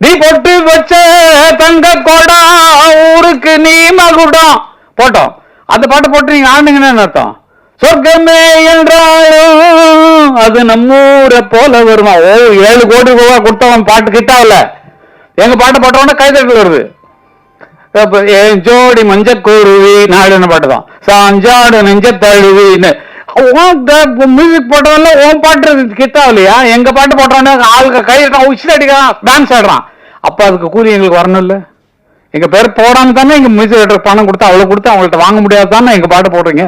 நீ பொட்டு வச்ச தங்க கோடா ஊருக்கு நீ மகுடம் போட்டோம். அந்த பாட்டு போட்டு நீங்க ஆண்டுங்கன்னு என்ன அர்த்தம்? சொர்க்கமே என்றாலும் அது நம்ம ஊரை போல வருமா? ஓ ஏழு கோடி ரூபா கொடுத்தவன் பாட்டு கிட்டாவல எங்க பாட்டு போட்டவன கைதட்டல் வருது. என் ஜோடி மஞ்சக்குருவி நாடுன்னு பாட்டு தான் சாஞ்சாடு நெஞ்ச தழுவின்னு மியூசிக் போட்டவன்ல உன் பாட்டு கிட்டாவலையா எங்க பாட்டு போட்டவன ஆளுக்கு கையிட்டான் உச்சில் அடிக்கிறான் டான்ஸ் ஆடுறான். அப்ப அதுக்கு கூலி எங்களுக்கு வரணும்ல. எங்க பேர் போடாமல் தானே எங்க மியூசிக் டைரக்டர் பணம் கொடுத்து அவ்வளவு கொடுத்து அவங்கள்ட்ட வாங்க முடியாது தானே எங்க பாட்டு போடுறீங்க?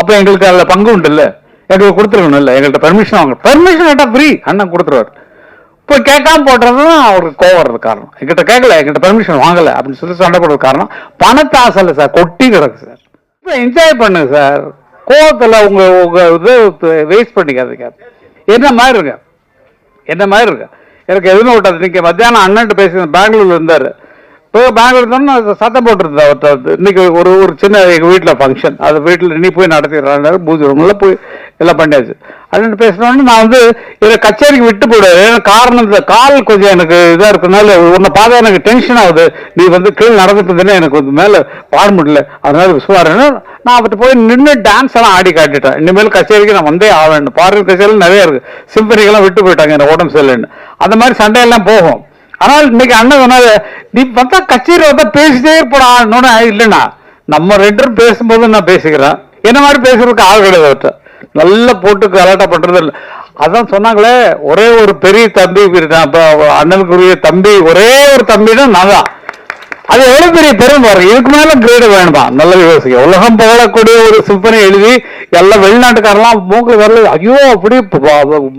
அப்ப எங்களுக்கு அதுல பங்கு உண்டு இல்ல எங்களுக்கு கொடுத்துருக்கணும் இல்ல எங்கள்கிட்ட பெர்மிஷன் வாங்க. பெர்மிஷன் கேட்டா ஃப்ரீ அண்ணன் கொடுத்துருவாரு. இப்போ கேட்காம போடுறது தான் அவருக்கு கோவம் வர்றது காரணம். எங்கிட்ட கேட்கல எங்கிட்ட பெர்மிஷன் வாங்கல அப்படின்னு சொல்லி சண்டை போடுறது காரணம். பணத்தை ஆசை இல்லை சார் கொட்டி கிடக்கு சார். இப்போ என்ஜாய் பண்ணுங்க சார். கோவத்தில் உங்க உங்க இது வேஸ்ட் பண்ணிக்காதீங்க. என்ன மாதிரி இருங்க என்ன மாதிரி இருங்க எனக்கு எதுவுமே விட்டாது இன்னைக்கு மத்தியானம் அண்ணன்ட்டு பேசி பெங்களூர்ல இருந்தாரு. இப்போ பெங்களூர் தான் சத்தம் போட்டுருந்தா ஒருத்தர் இன்னைக்கு ஒரு ஒரு சின்ன எங்கள் வீட்டில் ஃபங்க்ஷன் அது வீட்டில் நீ போய் நடத்திடுறாரு பூஜை ரூமில் போய் எல்லாம் பண்ணியாச்சு. அப்படின்னு பேசினோடனே நான் வந்து இதை கச்சேரிக்கு விட்டு போடு. காரணம் இந்த கால் கொஞ்சம் எனக்கு இதாக இருக்கனால உன்னை பார்த்தா எனக்கு டென்ஷன் ஆகுது. நீ வந்து கீழே நடந்துட்டு இருந்தேன்னா எனக்கு வந்து மேலே பாட முடியல. அதனால விசுவாரன்னு நான் அவர்கிட்ட போய் நின்று டான்ஸ் எல்லாம் ஆடி காட்டிட்டேன். இனிமேல் கச்சேரிக்கு நான் வந்தே ஆவேன் பாடல் கச்சேரியில் நிறைய இருக்கு. சிம்பனிக்கெல்லாம் விட்டு போயிட்டாங்க எனக்கு உடம்பு சரியில்லைன்னு. அந்த மாதிரி சண்டையெல்லாம் போகும். ஆனால் இன்னைக்கு அண்ணன் சொன்னாரு நீ பார்த்தா கச்சேரி வந்தா பேசிட்டே இருப்படா. இல்லைண்ணா. நம்ம ரெண்டு பேசும்போது நான் பேசிக்கிறேன். என்ன மாதிரி பேசுறதுக்கு ஆள் கிடையாது அவர்கிட்ட. நல்லா போட்டு கலாட்டா பண்றது இல்லை. அதான் சொன்னாங்களே ஒரே ஒரு பெரிய தம்பி இருக்கான். அப்ப அண்ணனுக்குரிய தம்பி ஒரே ஒரு தம்பினா நான் தான். அது எவ்வளவு பெரிய பெரும் பாருங்க. இதுக்கு மேல கிரேடு வேணுமா? நல்ல யோசிக்க உலகம் புகழக்கூடிய ஒரு சிம்பனை எழுதி எல்லாம் வெளிநாட்டுக்காரெல்லாம் மூக்கில் வரல ஐயோ அப்படி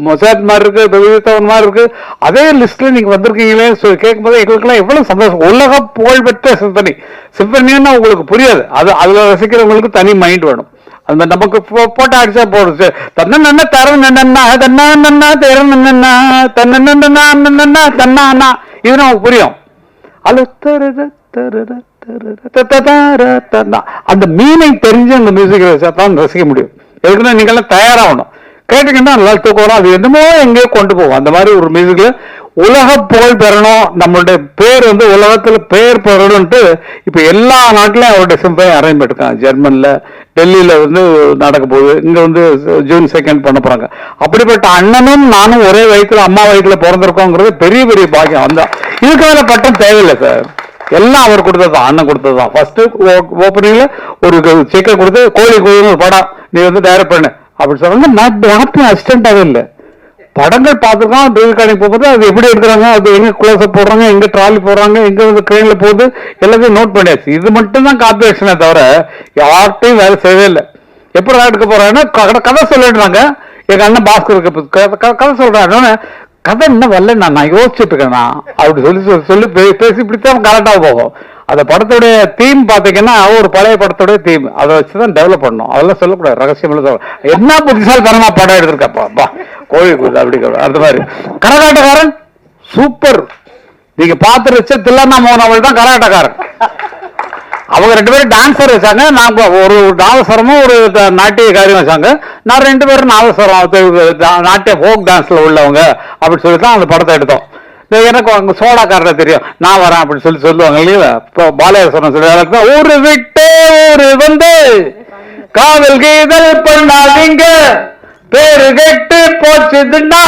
மொசாத் மாதிரி இருக்கு பெவித்தவன் மாதிரி இருக்கு. அதே லிஸ்ட்ல நீங்க வந்திருக்கீங்களே கேட்கும் போது எங்களுக்கெல்லாம் எவ்வளவு சந்தோஷம். உலக புகழ்பெற்ற சிம்பனி. சிம்பனின்னா உங்களுக்கு புரியாது. அது அதுல ரசிக்கிறவங்களுக்கு தனி மைண்ட் வேணும். அந்த நமக்கு போ- அடிச்சா போடுச்சு. தன்ன நன்ன தர நன்னா தன்னா நன்னா தேர நன்னா தன்ன நன்னா தன்னா இது நமக்கு புரியும். அது அந்த மீனை தெரிஞ்சு அந்த மியூசிக் ரசிக்க முடியும். எதுக்குன்னா நீங்கள்லாம் தயாராகணும். கேட்டுக்கிட்டா நல்லா தூக்கம் வரும். அது என்னமோ எங்கேயோ கொண்டு போகும். அந்த மாதிரி ஒரு மியூசிக்ல உலக புகழ் பெறணும். நம்மளுடைய பேர் வந்து உலகத்துல பேர் பெறணும்ட்டு இப்ப எல்லா நாட்டிலையும் அவருடைய சிம்பை அரேஞ்ச் பண்ணிருக்காங்க ஜெர்மன்ல டெல்லியில வந்து நடக்க போகுது. இங்க வந்து ஜூன் செகண்ட் பண்ண போறாங்க. அப்படிப்பட்ட அண்ணனும் நானும் ஒரே வயிற்றுல அம்மா வயிற்றுல பிறந்திருக்கோங்கிறது பெரிய பெரிய பாக்கியம். அந்த இதுக்கு மேல பட்டம் தேவையில்லை சார் எல்லாம் அவர் கொடுத்தது தான். அண்ணன் கொடுத்தது தான். ஃபர்ஸ்ட் ஓப்பனிங்ல ஒரு செக்கை கொடுத்து கோழி கோழி ஒரு படம் நீ வந்து டைரக்ட் பண்ணு. அப்படி சொன்னாங்க நான் யாருக்கும் அசிஸ்டண்டாகவே இல்லை. படங்கள் பார்த்துருக்கோம் ரெக்கார்டிங் போகும்போது அது எப்படி எடுக்கிறாங்க? அது எங்கே க்ளோஸ் போடுறாங்க? எங்கே ட்ராலி போடுறாங்க? எங்கே வந்து ட்ரெயினில் போகுது? எல்லாத்தையும் நோட் பண்ணியாச்சு. இது மட்டும் தான் கார்பரேஷனே தவிர யார்கிட்டையும் வேலை செய்யவே இல்லை. எப்படி எடுக்க போகிறாங்கன்னா கதை கதை சொல்லிடுறாங்க. எங்கள் அண்ணன் பாஸ்கருக்கு இப்ப கதை- கதை- கதை என்ன கதை இன்னும் வரல நான் நான் யோசிச்சுட்டு இருக்கேன் நான். அப்படி சொல்லி சொல்லி சொல்லி பே- பேசி இப்படித்தான் கரெக்டாக போகும். அந்த படத்துடைய தீம் பார்த்தீங்கன்னா ஒரு பழைய படத்துடைய தீம் அதை வச்சு தான் டெவலப் பண்ணணும். அதெல்லாம் சொல்லக்கூடாது. ரகசியம் என்ன புத்திசாலித்தனமா படம் எடுத்திருக்கப்பா? பா கோழி அப்படி அந்த மாதிரி. கரகாட்டக்காரன்? சூப்பர். நீங்க பார்த்து வச்ச தில்லண்ணா மோகன் அவள் தான் கரகாட்டக்காரன். அவங்க ரெண்டு பேரும் டான்ஸர் வச்சாங்க. நான் ஒரு நாதஸ்வரமும் ஒரு நாட்டிய நாட்டியக்காரியும் வச்சாங்க. நான் ரெண்டு பேரும் நாதஸ்வரம் நாட்டிய ஃபோக் டான்ஸ்ல உள்ளவங்க அப்படின்னு சொல்லி தான் அந்த படத்தை எடுத்தோம். எனக்கு அவங்க சோடாக்காரரை தெரியும். நான் வரேன் அப்படின்னு சொல்லி சொல்லுவாங்க. இல்லையா? இப்போ பாலயேஸ்வரன் சொல்லி ஊரு விட்டு ஊரு வந்து காதல் கீதல் பண்ணாதீங்க பேரு கெட்டு போச்சுதுன்னா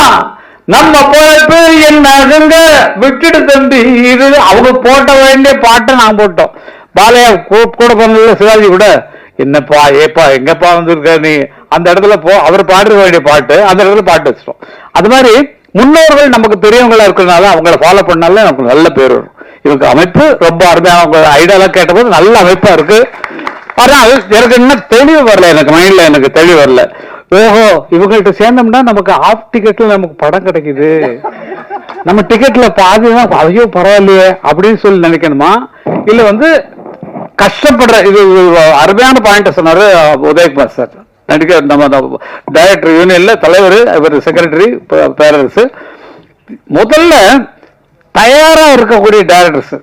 நம்ம பொழப்பு என்னதுங்க? விட்டுடு தம்பி இது அவங்க போட்ட வேண்டிய பாட்டை நான் போட்டோம். பாலையா கூட பண்ணல சிவாஜி கூட என்னப்பா ஏப்பா எங்கப்பா வந்திருக்க நீ? அந்த இடத்துல போ அவர் பாடுற வேண்டிய பாட்டு அந்த இடத்துல பாட்டு வச்சிட்டோம். அது மாதிரி முன்னோர்கள் நமக்கு பெரியவங்களா இருக்கிறதுனால அவங்கள ஃபாலோ பண்ணாலே நமக்கு நல்ல பேர் வரும். இவங்க அமைப்பு ரொம்ப அருமையான அவங்க ஐடியாலாம் கேட்டபோது நல்ல அமைப்பா இருக்கு. ஆனால் எனக்கு இன்னும் தெளிவு வரல எனக்கு மைண்ட்ல எனக்கு தெளிவு வரல. ஓஹோ இவங்கள்ட்ட சேர்ந்தோம்னா நமக்கு ஆஃப் டிக்கெட்ல நமக்கு படம் கிடைக்குது. நம்ம டிக்கெட்ல பாதிதான் ஐயோ பரவாயில்லையே அப்படின்னு சொல்லி நினைக்கணுமா? இல்ல வந்து கஷ்டப்படுற இது இது அருமையான பாயிண்ட் சொன்னாரு உதயகுமார் சார். நடிக்க நம்ம டைரக்டர் யூனியனில் தலைவர் இவர் செக்ரட்டரி பேரரசு. முதல்ல தயாராக இருக்கக்கூடிய டைரக்டர்ஸ்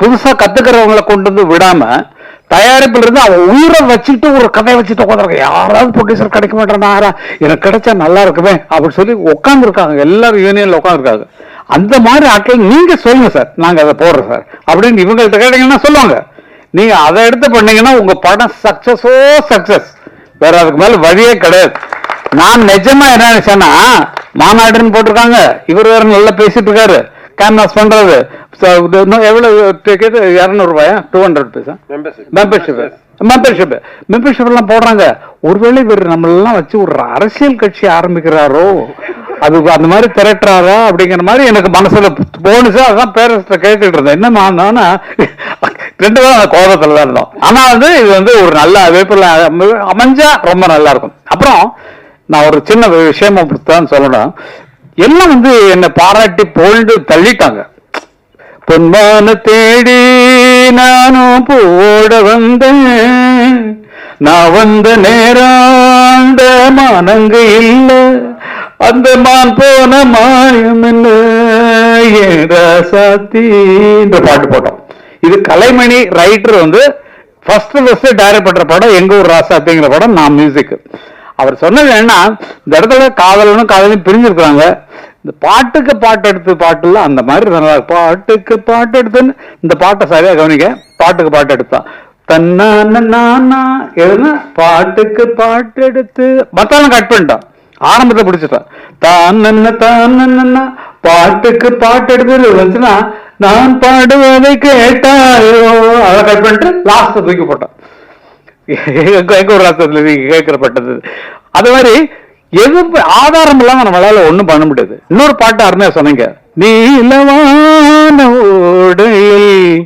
புதுசாக கற்றுக்கிறவங்களை கொண்டு வந்து விடாமல் தயாரிப்பில் இருந்து அவன் உயிரை வச்சுட்டு ஒரு கதையை வச்சுட்டு உட்காந்துருக்க யாராவது ப்ரொடியூசர் கிடைக்க மாட்டேன்? எனக்கு கிடைச்சா நல்லா இருக்குமே அப்படின்னு சொல்லி உட்காந்துருக்காங்க எல்லாரும் யூனியனில் உட்காந்துருக்காங்க அந்த மாதிரி ஆட்கள் நீங்கள் சொல்லுங்க சார். நாங்கள் அதை போடுறோம் சார். அப்படின்னு இவங்கள்ட்ட கேட்டீங்கன்னா சொல்லுவாங்க. நீங்கள் அதை எடுத்து பண்ணீங்கன்னா உங்கள் படம் சக்ஸஸோ சக்சஸ் வேற அதுக்கு மேல வழியே கிடையாது. நான் நிஜமா என்ன நினைச்சேன்னா மாநாடுன்னு போட்டிருக்காங்க. இவர் வேற நல்லா பேசிட்டு இருக்காரு. கேன்வாஸ் பண்றது. எவ்வளவு டிக்கெட் இரநூறு ரூபாயா? டூ ஹண்ட்ரட் பைசா மெம்பர்ஷிப் மெம்பர்ஷிப் மெம்பர்ஷிப் எல்லாம் போடுறாங்க. ஒருவேளை இவர் நம்மளெல்லாம் வச்சு ஒரு அரசியல் கட்சி ஆரம்பிக்கிறாரோ? அது அந்த மாதிரி திரட்டுறாரா? அப்படிங்கிற மாதிரி எனக்கு மனசுல போனுச்சு அதான் பேரண்ட்ஸ்ட கேட்டுட்டு இருந்தேன். என்னமா நானா? ரெண்டு பேரும் கோபத்துல தான் இருந்தோம். ஆனா வந்து இது வந்து ஒரு நல்ல வேப்பில் அமைஞ்சா ரொம்ப நல்லா இருக்கும். அப்புறம் நான் ஒரு சின்ன விஷயம் தான் சொல்லணும். எல்லாம் வந்து என்னை பாராட்டி போல்டு தள்ளிட்டாங்க. பொன்மான தேடி நானும் போட வந்தேன். நான் வந்த நேரம் அந்த மானங்க இல்ல. அந்த மான் போன மாயம் என்ன? ஏடா சாத்தி இந்த பாட்டு போட்டோம். இது கலைமணி ரைட்டர் வந்து ஃபர்ஸ்ட் ஃபர்ஸ்ட் டைரக்ட் பண்ற படம் எங்க ஊர் ராசாத்திங்கிற படம் நான் மியூசிக் அவர் சொன்னது என்ன இந்த இடத்துல காதலனும் காதலும் பிரிஞ்சிருக்கிறாங்க. இந்த பாட்டுக்கு பாட்டு எடுத்து பாட்டுல அந்த மாதிரி நல்லா பாட்டுக்கு பாட்டு எடுத்துன்னு இந்த பாட்டை சரியா கவனிக்க பாட்டுக்கு பாட்டு எடுத்தான் தன்னா எழுதுனா பாட்டுக்கு பாட்டு எடுத்து மத்தாலும் கட் பண்ணிட்டான். ஆரம்பத்தை பிடிச்சிட்டான் தான் நன்ன தான் பாட்டுக்கு பாட்டு எடுத்து வந்துச்சுன்னா நான் பாடுவதை கேட்டாயோ? அதை கட் பண்ணிட்டு லாஸ்ட் தூக்கி போட்டான். எங்க ஒரு ராசத்துல நீங்க கேட்கப்பட்டது. அது மாதிரி எது ஆதாரம் இல்லாம நம்மளால ஒண்ணும் பண்ண முடியாது. இன்னொரு பாட்டு அருமையா சொன்னீங்க. நீலவான ஓடையில்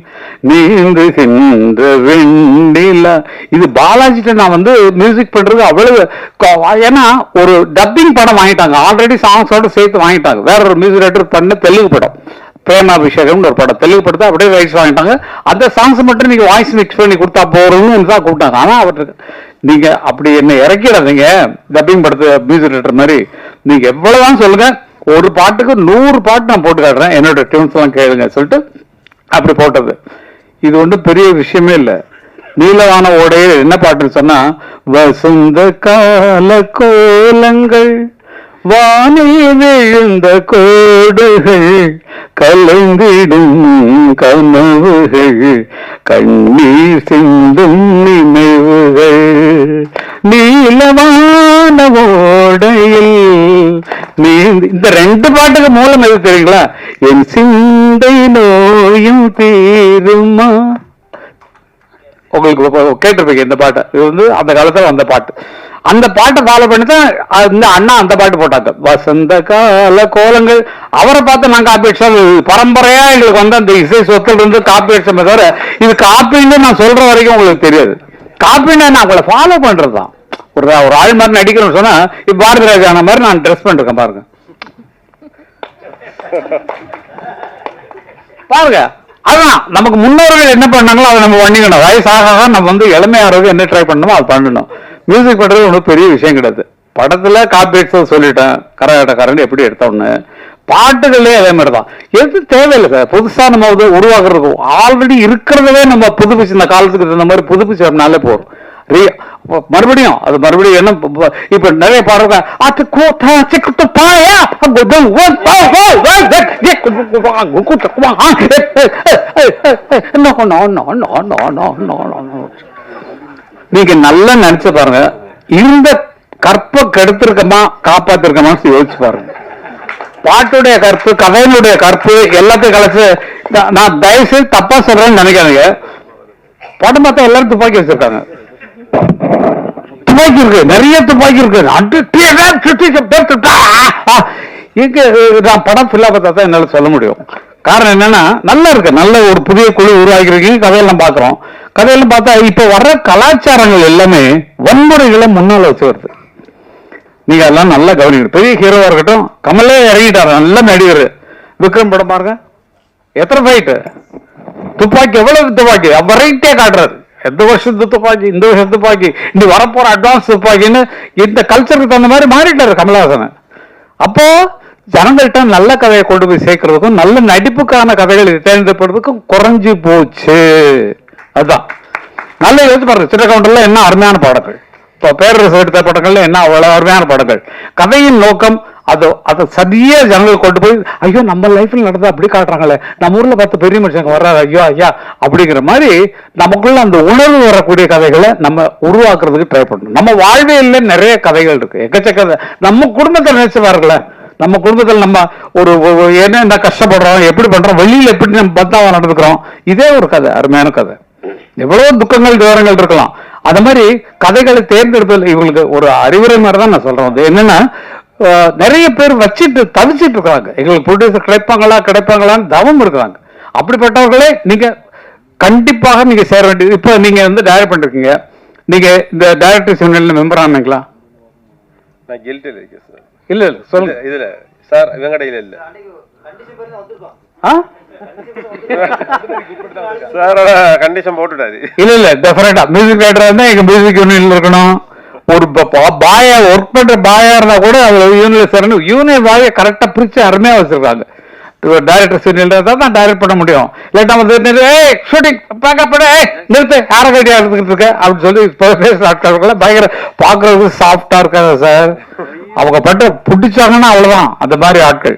நீந்துகின்ற வெண்டிலா இது பாலாஜிட்ட நான் வந்து மியூசிக் பண்றது அவ்வளவு ஏன்னா ஒரு டப்பிங் படம் வாங்கிட்டாங்க. ஆல்ரெடி சாங்ஸோட சேர்த்து வாங்கிட்டாங்க. வேற ஒரு மியூசிக் ரைட்டர் பண்ண தெலுங்கு படம். பிரேமாபிஷேகம்னு ஒரு படம். தெலுங்கு படத்தை அப்படியே ரைட்ஸ் வாங்கிட்டாங்க. அந்த சாங்ஸ் மட்டும் நீங்க வாய்ஸ் மிக்ஸ் பண்ணி கொடுத்தா போறோம்னு தான் கூப்பிட்டாங்க. ஆனா அவருக்கு நீங்க அப்படி என்ன இறக்கிடாதீங்க. டப்பிங் படத்து மியூசிக் ரைட்டர் மாதிரி. நீங்க எவ்வளவுதான் சொல்லுங்க ஒரு பாட்டுக்கு நூறு பாட்டு நான் போட்டு காட்டுறேன். என்னோட டியூன்ஸ் எல்லாம் கேளுங்க சொல்லிட்டு அப்படி போட்டது. இது ஒன்றும் பெரிய விஷயமே இல்லை. நீலவான ஓடையில் என்ன பாட்டுன்னு சொன்னா வசந்த கால கோலங்கள் வானில் விழுந்த கோடுகள் கலைந்திடும் கனவுகள் கண்ணீர் சிந்தும் நினைவுகள். நீளமான ஓடையில் இந்த ரெண்டு பாட்டுக்கு மூலம் எது தெரியுங்களா? என் சிந்தை நோயும் தீருமா? உங்களுக்கு கேட்டிருப்பீங்க இந்த பாட்டை. இது வந்து அந்த காலத்தில் வந்த பாட்டு. அந்த பாட்டை ஃபாலோ பண்ணி தான் இந்த அண்ணா அந்த பாட்டு போட்டாங்க. வசந்த கால கோலங்கள். அவரை பார்த்து நான் காப்பி அடிச்சா பரம்பரையா எங்களுக்கு வந்து அந்த இசை சொத்துல இருந்து காப்பி அடிச்சோமே தவிர இது காப்பின்னு நான் சொல்ற வரைக்கும் உங்களுக்கு தெரியாது. காப்பின்னா நான் உங்களை ஃபாலோ பண்றதுதான் ஒரு ஒரு ஆள் மாதிரி நடிக்கணும்னு சொன்னா இப்ப பாரதி ராஜான மாதிரி நான் ட்ரெஸ் பண்ணிருக்கேன் பாருங்க. பாருங்க. அதான் நமக்கு முன்னோர்கள் என்ன பண்ணாங்களோ அதை நம்ம பண்ணிக்கணும். வயசாக ஆக நம்ம வந்து இளமையாகிறது என்ன ட்ரை பண்ணணுமோ அது பண்ணணும். மியூசிக் பண்ணுறது ஒன்றும் பெரிய விஷயம் கிடையாது. படத்தில் காப்பி சொல்லிட்டேன். கரகாட்டக்காரன் எப்படி எடுத்தோன்னு. பாட்டுகளே அதே மாதிரி தான் எது தேவையில்லை சார். புதுசாக நம்ம வந்து உருவாக்குறதுக்கும் ஆல்ரெடி இருக்கிறதவே நம்ம புதுப்பிச்சு இந்த காலத்துக்கு தகுந்த மாதிரி புதுப்பிச்சோம்னாலே போதும். மறுபடியும் அது மறுபடியும் என்ன இப்ப நிறைய பாடுறாங்க அது கூத்தா சிக்கிட்டு பாயா நீங்க நல்லா நினைச்சு பாருங்க. இந்த கற்ப கெடுத்திருக்கமா காப்பாத்திருக்கமான்னு யோசிச்சு பாருங்க. பாட்டுடைய கற்பு கதையினுடைய கற்பு எல்லாத்தையும் கலைச்சு நான் தயவு தயவுசெய்து தப்பா சொல்றேன்னு நினைக்காதீங்க. படம் பார்த்தா எல்லாரும் துப்பாக்கி வச்சிருக்காங்க. துப்பாக்கி இருக்கு நிறைய துப்பாக்கி இருக்கு. அட்டு இங்க நான் படம் ஃபுல்லா பார்த்தா தான் என்னால சொல்ல முடியும். காரணம் என்னன்னா நல்லா இருக்கு. நல்ல ஒரு புதிய குழு உருவாக்கிருக்கீங்க கதையெல்லாம் பாக்குறோம் கதையெல்லாம் பார்த்தா இப்ப வர்ற கலாச்சாரங்கள் எல்லாமே வன்முறைகளை முன்னால வச்சு வருது. நீங்க அதெல்லாம் நல்லா கவனிக்கணும். பெரிய ஹீரோவா இருக்கட்டும் கமலே இறங்கிட்டாரு. நல்ல நடிகர். விக்ரம் படம் பாருங்க. எத்தனை ஃபைட்டு துப்பாக்கி எவ்வளவு துப்பாக்கி? வெரைட்டியா காட்டுறாரு. எந்த வருஷத்து துப்பாக்கி இந்த வருஷத்து துப்பாக்கி இந்த வரப்போற அட்வான்ஸ் துப்பாக்கின்னு இந்த கல்ச்சருக்கு தகுந்த மாதிரி மாறிட்டாரு கமலஹாசன். அப்போ ஜனங்கள்கிட்ட நல்ல கதையை கொண்டு போய் சேர்க்கறதுக்கும் நல்ல நடிப்புக்கான கதைகள் தேர்ந்தெடுப்பதுக்கும் குறைஞ்சு போச்சு. அதுதான் நல்ல யோசிச்சு பாருங்க சின்ன கவுண்டர்ல என்ன அருமையான பாடல்கள். பேரரசு எடுத்த படங்கள்ல என்ன அவ்வளவு அருமையான படங்கள். கதையின் நோக்கம் அது அதை சரியா ஜனங்கள் கொண்டு போய் ஐயோ நம்ம லைஃப்ல நடந்தா அப்படி காட்டுறாங்களே. நம்ம ஊர்ல பார்த்து பெரிய மனுஷங்க வர்றாரு ஐயோ ஐயா அப்படிங்கிற மாதிரி நமக்குள்ள அந்த உணர்வு வரக்கூடிய கதைகளை நம்ம உருவாக்குறதுக்கு ட்ரை பண்ணணும். நம்ம வாழ்வியல்ல நிறைய கதைகள் இருக்கு. எக்கச்சக்க கதை. நம்ம குடும்பத்தை நினைச்சு பாருங்களேன் நம்ம குடும்பத்தில் நம்ம ஒரு என்ன என்ன கஷ்டப்படுறோம் எப்படி பண்றோம் வெளியில் எப்படி நம்ம பத்தாவா நடந்துக்கிறோம் இதே ஒரு கதை அருமையான கதை. எவ்வளவு துக்கங்கள் விவரங்கள் இருக்கலாம். அந்த மாதிரி கதைகளை தேர்ந்தெடுப்பதில் இவங்களுக்கு ஒரு அறிவுரை மாதிரி தான் நான் சொல்றேன். அது என்னன்னா நிறைய பேர் வச்சுட்டு தவிச்சிட்டு இருக்காங்க எங்களுக்கு ப்ரொடியூசர் கிடைப்பாங்களா கிடைப்பாங்களான்னு தவம் இருக்கிறாங்க. அப்படிப்பட்டவர்களே நீங்க கண்டிப்பாக நீங்க சேர வேண்டியது. இப்போ நீங்க வந்து டைரக்ட் பண்ணிருக்கீங்க. நீங்க இந்த டைரக்டர் யூனியன்ல மெம்பர் ஆனீங்களா? நான் கில்ட்டில் இருக்கேன் சார் இல்ல இல்ல சொல்லுங்க. இல்ல இதுல சார் வெங்கடையில இல்ல. ஆ? சாரோட கண்டிஷன் போட்டுட்டாரு இல்ல இல்ல டெஃபரெண்டா மியூசிக் டைரக்டரா இருந்தா எங்க மியூசிக் யூனியன்ல இருக்கணும். ஒரு பாயா ஒர்க் பண்ற பாயா இருந்தா கூட அது யூனியன் சார் யூனியன் பாயை கரெக்டா பிரிச்சு அருமையா வச்சிருக்காங்க. டைரக்டர் சீனியர் தான் டைரக்ட் பண்ண முடியும். இல்லாட்டா வந்து ஏய் ஷூட்டிங் பேக்கப் ஏய் நிறுத்து ஆரகடியா இருந்துகிட்டு இருக்க? அப்படின்னு சொல்லி இப்ப ஆட்களுக்குள்ள பயங்கர பாக்குறதுக்கு சாஃப்டா இருக்காங்க சார் அவங்க பட்டு பிடிச்சாங்கன்னா அவ்வளவுதான். அந்த மாதிரி ஆட்கள்.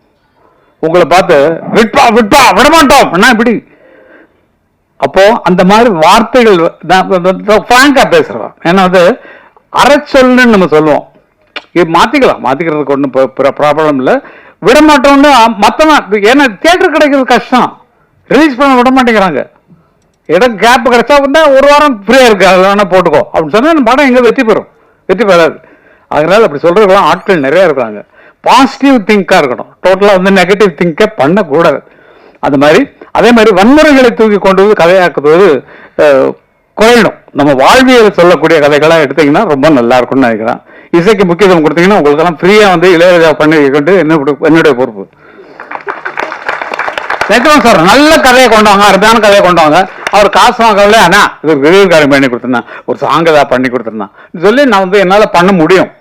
உங்களை பார்த்து விட்பா விட்பா விடமாட்டோம். என்ன இப்படி? அப்போ அந்த மாதிரி வார்த்தைகள் ஃப்ராங்கா பேசுறோம் ஏன்னா வந்து அரைச்சொல்னு நம்ம சொல்லுவோம். இது மாத்திக்கலாம். மாத்திக்கிறதுக்கு ஒன்றும் ப்ராப்ளம் இல்லை. விட மாட்டோம்னு ஏன்னா தியேட்டர் கிடைக்கிறது கஷ்டம். ரிலீஸ் பண்ண விட மாட்டேங்கிறாங்க இடம் கேப் கிடைச்சா வந்து ஒரு வாரம் ஃப்ரீயா இருக்கு. அது வேணா போட்டுக்கோ. அப்படின்னு சொன்னா படம் எங்க வெற்றி பெறும்? வெற்றி பெறாது. அதனால அப்படி சொல்றதுக்கெல்லாம் ஆட்கள் நிறைய இருக்காங்க. பாசிட்டிவ் திங்காக இருக்கணும். டோட்டலாக வந்து நெகட்டிவ் திங்கே பண்ணக்கூடாது. அது மாதிரி அதே மாதிரி வன்முறைகளை தூக்கி கொண்டு வந்து கதையாக்குவது குறையணும் நம்ம வாழ்வியல் சொல்லக்கூடிய கதைகளாக எடுத்தீங்கன்னா ரொம்ப நல்லா இருக்கும்னு நினைக்கிறேன். இசைக்கு முக்கியத்துவம் கொடுத்தீங்கன்னா உங்களுக்கெல்லாம் ஃப்ரீயாக வந்து இளையராஜா பண்ணி கொண்டு என்னுடைய என்னுடைய பொறுப்பு. நிஜமா சார் நல்ல கதையை கொண்டு வாங்க அருமையான கதையை கொண்டு வாங்க. அவர் காசு வாங்கல அண்ணா இது ரிவியூ காரியம் பண்ணி கொடுத்துருந்தேன். ஒரு சாங் ஏதாவது பண்ணி கொடுத்துருந்தான். சொல்லி நான் வந்து என்னால் பண்ண முடியும்.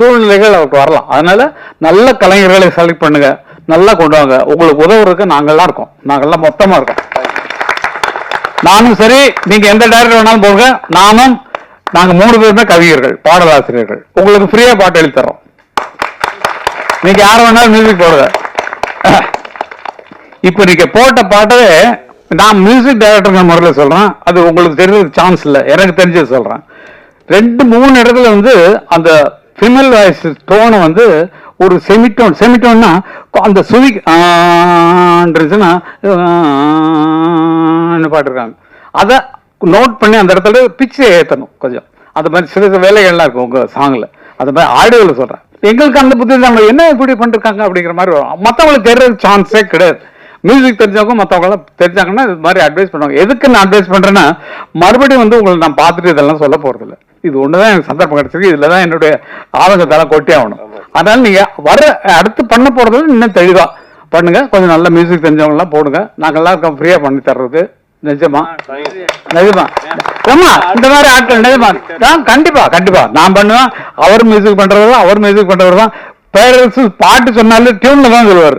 சூழ்நிலைகள் அவருக்கு வரலாம். அதனால நல்ல கலைஞர்களை செலக்ட் பண்ணுங்க. நல்லா கொண்டு வாங்க. உங்களுக்கு உதவுறதுக்கு நாங்கள்லாம் இருக்கோம். நாங்கள்லாம் மொத்தமா இருக்கோம். நானும் சரி நீங்க எந்த டேரக்டர் வேணாலும் போங்க. நானும் நாங்க மூணு பேருமே கவிஞர்கள் பாடலாசிரியர்கள். உங்களுக்கு ஃப்ரீயா பாட்டு எழுதி தரோம் நீங்க யார் வேணாலும் மியூசிக் போடுங்க. இப்போ நீங்க போட்ட பாட்டவே நான் மியூசிக் டைரக்டர் முறையில் சொல்றேன். அது உங்களுக்கு தெரிஞ்சது சான்ஸ் இல்லை. எனக்கு தெரிஞ்சது சொல்றேன். ரெண்டு மூணு இடத்துல வந்து அந்த ஃபிமேல் வாய்ஸ் டோனை வந்து ஒரு செமிட்டோன் செமிட்டோன்னா அந்த சுவி ஆன்றதுன்னா பாட்டுருக்காங்க. அதை நோட் பண்ணி அந்த இடத்துல பிச்சை ஏற்றணும் கொஞ்சம். அந்த மாதிரி சில சில வேலைகள்லாம் இருக்கும் உங்கள் சாங்ல அந்த மாதிரி ஆடியோவில் சொல்கிறேன் எங்களுக்கு அந்த புத்தி தான் என்ன இப்படி பண்ணிருக்காங்க அப்படிங்கிற மாதிரி வரும். மற்றவங்களுக்கு தெரியற சான்ஸே கிடையாது. மியூசிக் தெரிஞ்சவங்க மற்றவங்க தெரிஞ்சாங்கன்னா இது மாதிரி அட்வைஸ் பண்ணுவாங்க. எதுக்கு நான் அட்வைஸ் பண்றேன்னா மறுபடியும் வந்து உங்களை நான் பார்த்துட்டு இதெல்லாம் சொல்ல போறது இல்ல இது ஒண்ணுதான் எனக்கு சந்தர்ப்பம் கிடைச்சிருக்கு. இதுல தான் என்னுடைய ஆதங்கத்தெல்லாம் கொட்டி ஆகணும். அதனால நீங்க வர அடுத்து பண்ண போறது இன்னும் தெளிவா பண்ணுங்க. கொஞ்சம் நல்ல மியூசிக் தெரிஞ்சவங்க எல்லாம் போடுங்க. நாங்கெல்லாம் இருக்கோம் ஃப்ரீயா பண்ணி தர்றது. நிஜமா? நிஜமா. ஆமா இந்த மாதிரி ஆட்கள் நிஜமா. நான் கண்டிப்பா கண்டிப்பா. நான் பண்ணுவேன். அவர் மியூசிக் பண்றவர் தான் அவர் மியூசிக் பண்றவர் தான். பேரரசு பாட்டு சொன்னாலும் டியூன்ல தான் சொல்லுவார்.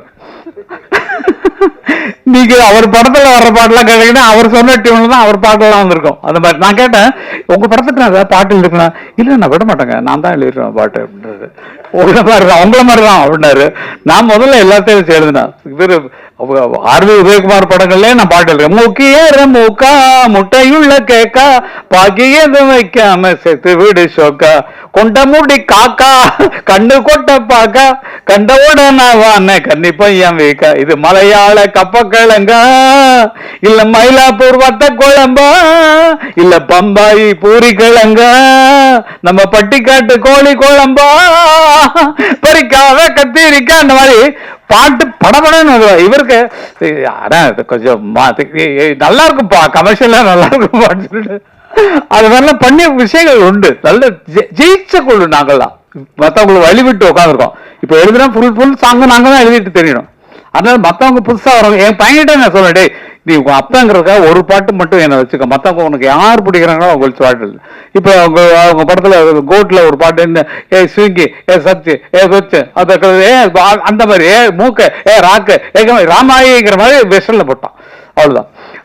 நீங்க அவர் படத்துல வர்ற பாட்டுலாம் கேட்டீங்கன்னா அவர் சொன்ன டியூன்ல தான் அவர் பாட்டுலாம் வந்திருக்கும். அந்த மாதிரி. நான் கேட்டேன் உங்க படத்துக்கு நான் ஏதாவது பாட்டு எழுதுக்கணும் இல்ல நான் விட மாட்டேங்க. நான் தான் எழுதிடுவேன் பாட்டு அப்படின்றது உங்களை மாதிரி தான் உங்களை மாதிரி தான் அப்படின்னாரு. நான் முதல்ல எல்லாத்தையும் எழுதினேன். இவர் ஆர்வி உதயகுமார் படங்கள்ல நான் பாட்டு இருக்கேன் முக்கிய மூக்கா முட்டையுள்ள கேக்கா பாக்கி எதுவும் வைக்காம செத்து வீடு ஷோக்கா. கொண்ட மூடி காக்கா கண்ணு கொட்ட பாக்கா. கண்டவோட நான் வான கன்னி பையன் வைக்கா. இது மலையாள கப்பக்கிழங்கா? இல்ல மயிலாப்பூர் வத்த குழம்பா? இல்ல பம்பாய் பூரி கிழங்கா? நம்ம பட்டிக்காட்டு கோழி குழம்பா? பறிக்காத கத்திரிக்கா அந்த மாதிரி பாட்டு படபடன்னு இவருக்கு அதான் கொஞ்சம் நல்லா இருக்கும்ப்பா கமர்ஷியலாக நல்லா இருக்கும்பான்னு சொல்லிட்டு. அது மாதிரிலாம் பண்ணிய விஷயங்கள் உண்டு. நல்ல ஜெயிச்ச குழு நாங்கள்லாம். மற்றவங்களுக்கு வழிவிட்டு உட்காந்துருக்கோம் இப்போ எழுதுனா ஃபுல் ஃபுல் சாங்கு நாங்கள் தான் எழுதிட்டு தெரியணும் அதனால மற்றவங்க புதுசாக வரவங்க என் பையன்கிட்ட நான் சொல்றேன் டேய் நீ உங்க அப்பாங்கிறதுக்காக ஒரு பாட்டு மட்டும் என்ன வச்சுக்க. மத்தவங்க உனக்கு யார் பிடிக்கிறாங்களோ அவங்க பாட்டு இல்லை இப்போ அவங்க அவங்க படத்துல கோட்ல ஒரு பாட்டு என்ன ஏ ஸ்விங்கி ஏ சத்து ஏ சொச்சு அந்த ஏ அந்த மாதிரி ஏ மூக்க ஏ ராக்கு ஏ ராமாயிங்கிற மாதிரி வெஸ்டர்ல போட்டான். அவ்வளவுதான்.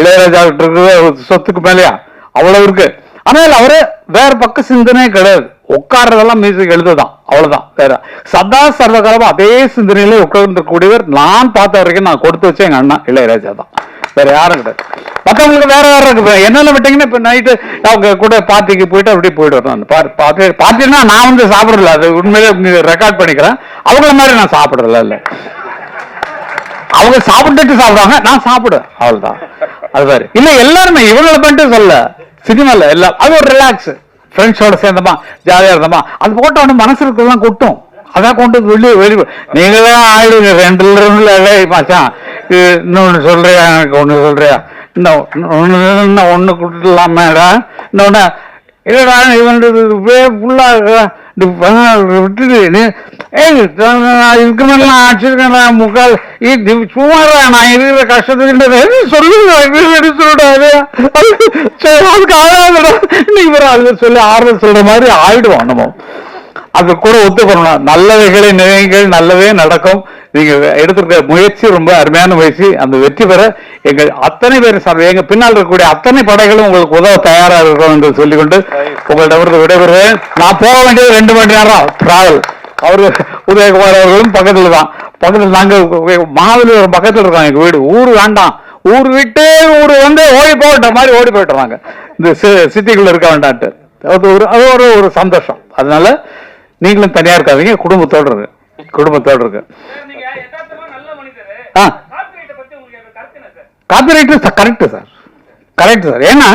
இளையராஜா கிட்ட இருக்கிற சொத்துக்கு மேலேயா? அவ்வளவு இருக்கு. ஆனால் அவரு வேற பக்க சிந்தனையே கிடையாது. உட்கார்றதெல்லாம் மியூசிக் எழுதுதான். அவ்வளவுதான். வேற சதா சர்வகாலமா அதே சிந்தனையில உட்கார்ந்துக்கூடியவர் நான் பார்த்த வரைக்கும் நான் கொடுத்து வச்சேன் எங்க அண்ணா இளையராஜா தான். வேற யாரும் கிடையாது. மற்றவங்களுக்கு வேற வேற இருக்கு. என்னென்ன விட்டீங்கன்னா இப்ப நைட்டு அவங்க கூட பார்ட்டிக்கு போயிட்டு அப்படியே போயிட்டு வரணும். பார்ட்டி பார்ட்டின்னா நான் வந்து சாப்பிடல அது உண்மையிலே ரெக்கார்ட் பண்ணிக்கிறேன். அவங்கள மாதிரி நான் சாப்பிடல இல்லை அவங்க சாப்பிட்டுட்டு சாப்பிடுவாங்க நான் சாப்பிடுவேன். அவ்வளவுதான். அது வேறு இல்ல எல்லாருமே இவங்களை பண்ணிட்டு சொல்ல சினிமால எல்லாம். அது ஒரு ரிலாக்ஸ் ஃப்ரெண்ட்ஸோட சேர்ந்தமா? ஜாலியா இருந்தோமா? அது போட்ட உடனே மனசு இருக்கிறதெல்லாம் கொட்டும். அதான் கொண்டு வந்து வெளியே வெளியே நீங்களே ஆயிடுங்க. ரெண்டுல ரெண்டுல மச்சான். இன்னொன்னு சொல்றியா? எனக்கு ஒன்று சொல்றியா? இன்னும் ஒன்று ஒன்று கொடுத்துடலாமேடா. இன்னொன்னு இல்லடா இவன் ஃபுல்லாக விட்டுட்டு நீ ஏய் நான் இதுக்கு மேலே நான் அடிச்சிருக்கேன் முக்கால். இது சும்மாடா நான் இருக்கிற கஷ்டத்துக்கு சொல்லுங்க சொல்லிடாது அதுக்கு ஆகாதுடா நீங்க வேற அது சொல்லி ஆறுதல் சொல்ற மாதிரி ஆயிடுவோம் நம்ம. அது கூட ஒத்துக்கணும் நல்லவைகளை நினைவுகள் நல்லவே நடக்கும். நீங்க எடுத்திருக்க முயற்சி ரொம்ப அருமையான முயற்சி. அந்த வெற்றி பெற எங்கள் அத்தனை பேர் சார் எங்க பின்னால் இருக்கக்கூடிய அத்தனை படைகளும் உங்களுக்கு உதவ தயாரா இருக்கிறோம் என்று சொல்லிக்கொண்டு உங்கள்கிட்ட விடைபெறுவேன் நான் போக வேண்டியது ரெண்டு மணி நேரம் டிராவல் அவரு உதயகுமார் அவர்களும் பக்கத்துல தான். பக்கத்துல நாங்க மாவலிபுரம் பக்கத்துல இருக்கோம் எங்க வீடு. ஊர் வேண்டாம். ஊர் விட்டு ஊர் வந்து ஓடி போகட்ட மாதிரி ஓடி போயிட்டுறாங்க இந்த சிட்டிக்குள்ள இருக்க வேண்டான்ட்டு. அது ஒரு அது ஒரு ஒரு சந்தோஷம். அதனால நீங்களும் தனியா இருக்காதீங்க குடும்பத்தோடு இருக்கு குடும்பத்தோடு இருக்கு ஆ. Copyright correct sir correct sir ஏன்னா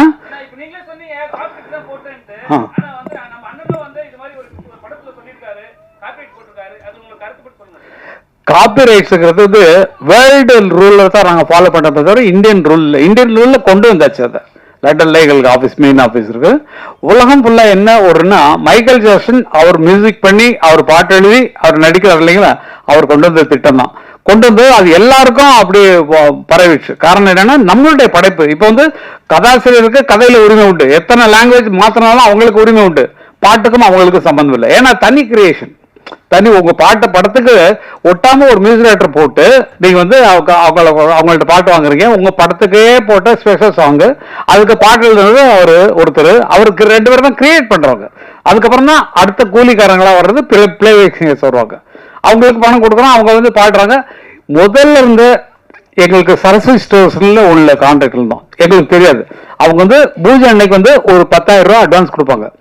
காப்பிரைட்ஸுங்கிறது வந்து வேர்ல்டு ரூலில் தான் நாங்கள் ஃபாலோ பண்ணுறத தவிர இந்தியன் ரூலில் இந்தியன் ரூலில் கொண்டு வந்தாச்சு அதை. Letter legal office main office இருக்கு. உலகம் ஃபுல்லா என்ன ஒருன்னா மைக்கேல் ஜாக்சன் அவர் மியூசிக் பண்ணி அவர் பாட்டு எழுதி அவர் நடிக்கிறார் இல்லைங்களா? அவர் கொண்டு வந்த திட்டம் தான் கொண்டு வந்து அது எல்லாருக்கும் அப்படி ப- பரவிடுச்சு. காரணம் என்னன்னா நம்மளுடைய படைப்பு. இப்போ வந்து கதாசிரியருக்கு கதையில உரிமை உண்டு. எத்தனை லாங்குவேஜ் மாத்தினாலும் அவங்களுக்கு உரிமை உண்டு. பாட்டுக்கும் அவங்களுக்கு சம்பந்தம் இல்லை. ஏன்னா தனி கிரியேஷன் தனி உங்க பாட்டை படத்துக்கு ஒட்டாம ஒரு மியூசிக் டைரக்டர் போட்டு நீங்க வந்து அவங்க அவங்கள- அவங்கள்ட்ட பாட்டு வாங்குறீங்க. உங்க படத்துக்கே போட்ட ஸ்பெஷல் சாங்கு அதுக்கு பாட்டு எழுதுனது அவரு ஒருத்தர். அவருக்கு ரெண்டு பேரும் தான் கிரியேட் பண்றவங்க. அதுக்கப்புறம் தான் அடுத்த கூலிக்காரங்களா வர்றது பிளே சிங்கர்ஸ் வருவாங்க அவங்களுக்கு பணம் கொடுக்குறோம் அவங்க வந்து பாடுறாங்க. முதல்ல இருந்து எங்களுக்கு சரஸ்வதி ஸ்டோர்ஸ்ல உள்ள கான்ட்ராக்ட் இருந்தோம் எங்களுக்கு தெரியாது. அவங்க வந்து பூஜை அன்னைக்கு வந்து ஒரு பத்தாயிரம் ரூபா அட்வான்ஸ் கொடுப்பாங்க.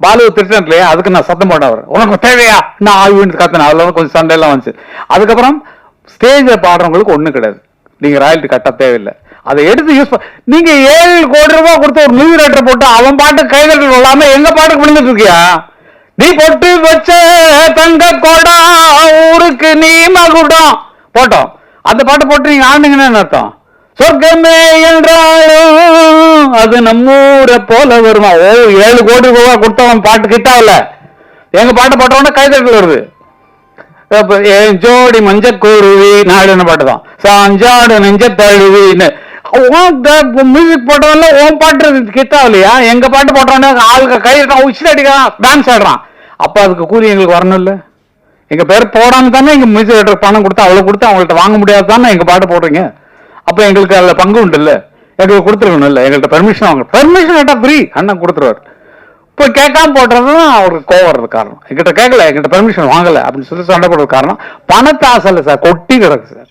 பாலு திட்டம் இல்லையா அதுக்கு நான் சத்தம் போட்டேன் அவர். உனக்கு தேவையா? நான் ஆய்வுன்னு கத்தினேன் அதில் வந்து கொஞ்சம் சண்டையெல்லாம் வந்துச்சு. அதுக்கப்புறம் ஸ்டேஜில் பாடுறவங்களுக்கு ஒன்றும் கிடையாது. நீங்கள் ராயல்ட்டி கட்ட தேவையில்லை. அதை எடுத்து யூஸ் நீங்க ஏழு கோடி ரூபாய் கொடுத்து ஒரு மியூசிக் ரைட்டர் போட்டு அவன் பாட்டு கைதட்டல் இல்லாம எங்க பாட்டுக்கு விழுந்துட்டு இருக்கியா? நீ பொட்டு வச்ச தங்க கொடா ஊருக்கு நீ மகுடம். போட்டோம். அந்த பாட்டு போட்டு நீங்க ஆண்டுங்கன்னு என்ன அர்த்தம்? சொர்க்கமே என்றாலும் அது நம்மூரை போல வருமா? ஓ ஏழு கோடி ரூபா கொடுத்தவன் பாட்டு கிட்டாவில்ல எங்க பாட்டு போட்டவொடனே கைதட்டல் வருது. என் ஜோடி மஞ்ச கூறுவி நாடுன்னு பாட்டு தான் சாஞ்சாடு நெஞ்ச தழுவின்னு. மியூசிக் போட்டவன்ல உன் பாட்டு கிட்டாவில்லையா எங்க பாட்டு போட்டவன ஆளுக்கு கை உச்சில் அடிக்கிறான் டான்ஸ் ஆடுறான். அப்ப அதுக்கு கூலி எங்களுக்கு வரணும் இல்ல? எங்க பேர் போடாம தானே எங்க மியூசிக் பணம் கொடுத்து அவ்வளவு கொடுத்து அவங்கள்ட்ட வாங்க முடியாது தானே எங்க பாட்டு போடுறீங்க? அப்ப எங்களுக்கு அதுல பங்கு உண்டுல்ல. எங்களுக்கு கொடுத்துருக்கணும் இல்லை எங்கள்கிட்ட பெர்மிஷன் வாங்க. பெர்மிஷன் கேட்டால் ஃப்ரீ அண்ணன் கொடுத்துருவாரு. இப்போ கேட்காம போடுறதுதான் அவருக்கு கோவறது காரணம். எங்கிட்ட கேட்கல. எங்கிட்ட பெர்மிஷன் வாங்கல. அப்படின்னு சொல்லி சண்டை போடுறது காரணம். பணத்தை இல்லை சார். கொட்டி கிடக்கு சார்.